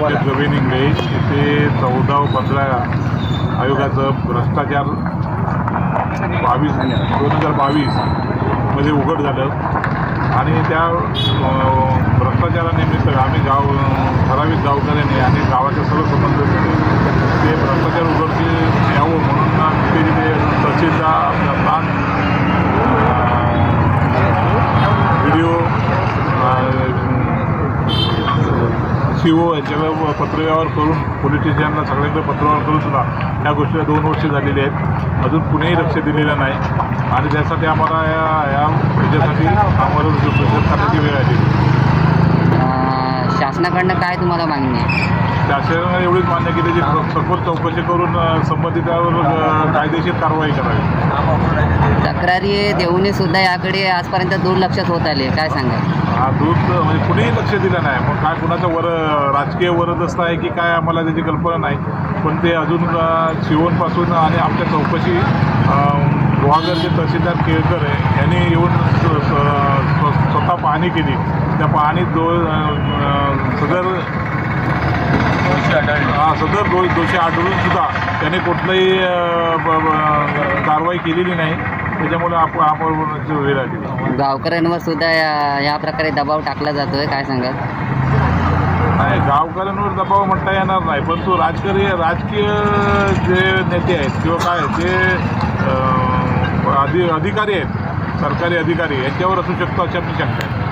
अध्यक्ष प्रवीण इंगळे इथे चौदा पंधरा आयोगाचं भ्रष्टाचार बावीस दोन हजार बावीसमध्ये उघड झालं. आणि त्या भ्रष्टाचारानिमित्त आम्ही गाव ठराविक गावकऱ्यांनी आणि गावाच्या सर्व संबंधित सी ओ यांच्याकडे पत्रव्यवहार करून पोलीस स्टेशनला सगळ्यांकडे पत्रव्यवहार करून सुद्धा या गोष्टीला दोन वर्ष झालेली आहेत. अजून कुणीही लक्ष दिलेलं नाही. आणि त्यासाठी आम्हाला या या याच्यासाठी आम्हाला करण्याची वेळ आली शासनाकडनं काय तुम्हाला मागणी आहे? शासनाने एवढीच मान्य केली की सखोल चौकशी करून संबंधितावर कायदेशीर कारवाई करावी. तक्रारी देऊनही सुद्धा याकडे आजपर्यंत दुर्लक्षच होत आले काय सांगा? हा दूध म्हणजे कुणीही लक्ष दिलं नाही. मग काय कुणाचं वर राजकीय वरदस्त आहे की काय आम्हाला त्याची कल्पना नाही. पण ते अजून शिवणपासून आणि आमच्या चौकशी गुहागरचे तहसीलदार केळकर आहे यांनी येऊन स्वतः पाहणी केली. त्या पाहणीत जो अ, अ, सदर हा सदर दो दोषी आढळून सुद्धा त्याने कुठलंही कारवाई केलेली नाही. त्याच्यामुळे आपण आपण वेळ आली गावकऱ्यांवर सुद्धा या या प्रकारे दबाव टाकला जातोय. काय सांगाल? नाही गावकऱ्यांवर दबाव म्हणता येणार नाही. पण तो राजकीय राजकीय जे नेते आहेत किंवा काय जे अधि अधिकारी आहेत सरकारी अधिकारी यांच्यावर असू शकतो अशी आपली शंका आहे